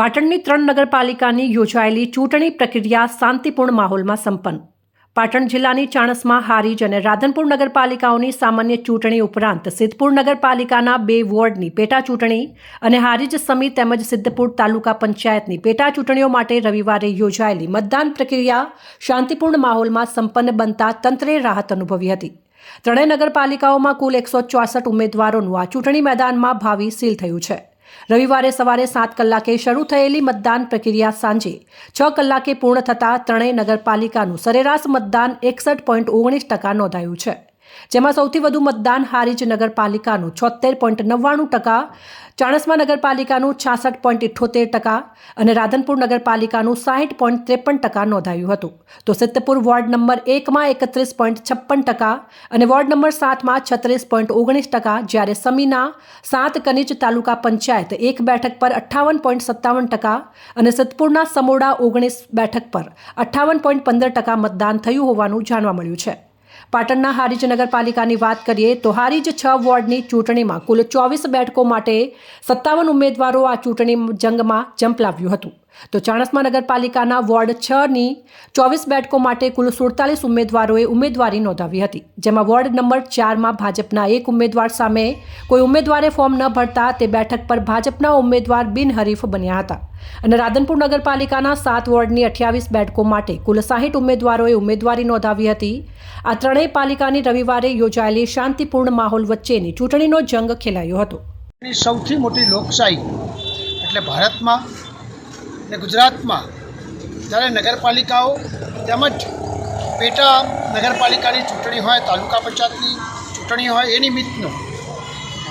પાટણની ત્રણ નગરપાલિકાની યોજાયેલી ચૂંટણી પ્રક્રિયા શાંતિપૂર્ણ માહોલમાં સંપન્ન. પાટણ જિલ્લાની ચાણસમાં હારીજ અને રાધનપુર નગરપાલિકાઓની સામાન્ય ચૂંટણી ઉપરાંત સિદ્ધપુર નગરપાલિકાના બે વોર્ડની પેટા ચૂંટણી અને હારીજ સમિત તેમજ સિદ્ધપુર તાલુકા પંચાયતની પેટા ચૂંટણીઓ માટે રવિવારે યોજાયેલી મતદાન પ્રક્રિયા શાંતિપૂર્ણ માહોલમાં સંપન્ન બનતા તંત્રે રાહત અનુભવી હતી. ત્રણેય નગરપાલિકાઓમાં કુલ એકસો ચોસઠ ઉમેદવારોનું આ ચૂંટણી મેદાનમાં ભાવિ સીલ થયું છે. રવિવારે સવારે સાત કલાકે શરૂ થયેલી મતદાન પ્રક્રિયા સાંજે છ કલાકે પૂર્ણ થતાં ત્રણેય નગરપાલિકાનું સરેરાશ મતદાન એકસઠ પોઈન્ટ ઓગણીસ ટકા નોંધાયું છે. જેમાં સૌથી વધુ મતદાન હારીજ નગરપાલિકાનું છોતેર પોઈન્ટ નવ્વાણું ટકા, ચાણસ્મા નગરપાલિકાનું છાસઠ પોઈન્ટ ઇઠ્ઠોતેર ટકા અને રાધનપુર નગરપાલિકાનું સાહીઠ પોઈન્ટ ત્રેપન ટકા નોંધાયું હતું. તો સિદ્ધપુર વોર્ડ નંબર એકમાં એકત્રીસ પોઈન્ટ છપ્પન ટકા અને વોર્ડ નંબર સાતમાં છત્રીસ પોઈન્ટ ઓગણીસ ટકા જ્યારે સમીના સાત કનીજ તાલુકા પંચાયત એક બેઠક પર અઠ્ઠાવન પોઈન્ટ સત્તાવન ટકા અને સિદ્ધપુરના સમોડા ઓગણીસ બેઠક પર અઠ્ઠાવન પોઈન્ટ પંદર ટકા મતદાન થયું હોવાનું જાણવા મળ્યું છે. પાટણના હારીજ નગરપાલિકાની વાત કરીએ તો હારીજ છ વોર્ડની ચૂંટણીમાં કુલ ચોવીસ બેઠકો માટે સત્તાવન ઉમેદવારો આ ચૂંટણી જંગમાં ઝંપલાવ્યું હતું. તો ચાણસ્મા નગરપાલિકાના વોર્ડ છ ની ચોવીસ બેઠકો માટે કુલ સુડતાલીસ ઉમેદવારોએ ઉમેદવારી નોંધાવી હતી. જેમાં વોર્ડ નંબર ચારમાં ભાજપના એક ઉમેદવાર સામે કોઈ ઉમેદવારે ફોર્મ ન ભરતા તે બેઠક પર ભાજપના ઉમેદવાર બિનહરીફ બન્યા હતા. અને રાધનપુર નગરપાલિકાના સાત વોર્ડની અઠ્યાવીસ બેઠકો માટે કુલ સાહીઠ ઉમેદવારોએ ઉમેદવારી નોંધાવી હતી. આ ત્રણેય પાલિકાની રવિવારે યોજાયેલી શાંતિપૂર્ણ માહોલ વચ્ચેની ચૂંટણીનો જંગ ખેલાયો હતો. સૌથી મોટી લોકશાહી એટલે ભારતમાં ને ગુજરાતમાં જ્યારે નગરપાલિકાઓ તેમજ પેટા નગરપાલિકાની ચૂંટણી હોય, તાલુકા પંચાયતની ચૂંટણી હોય એ નિમિત્તનો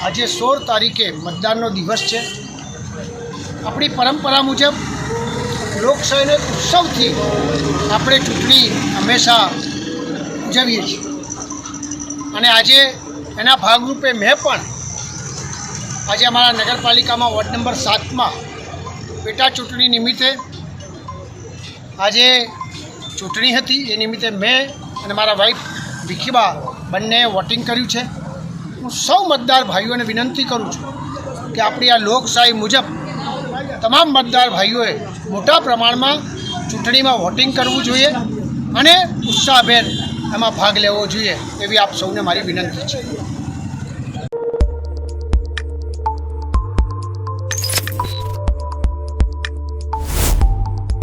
આજે સોળ તારીખે મતદાનનો દિવસ છે. આપણી પરંપરા મુજબ લોકશાહીને ઉત્સવથી આપણે ચૂંટણી હંમેશા ઉજવીએ છીએ. અને આજે એના ભાગરૂપે મેં પણ આજે અમારા નગરપાલિકામાં વોર્ડ નંબર સાતમાં પેટા ચૂંટણી નિમિત્તે આજે ચૂંટણી હતી. એ નિમિત્તે મેં અને મારા વાઈફ ભીખીબા બંને વોટિંગ કર્યું છે. હું સૌ મતદાર ભાઈઓને વિનંતી કરું છું કે આપણી આ લોકશાહી મુજબ તમામ મતદાર ભાઈઓએ મોટા પ્રમાણમાં ચૂંટણીમાં વોટિંગ કરવું જોઈએ અને ઉત્સાહભેર એમાં ભાગ લેવો જોઈએ એવી આપ સૌને મારી વિનંતી છે.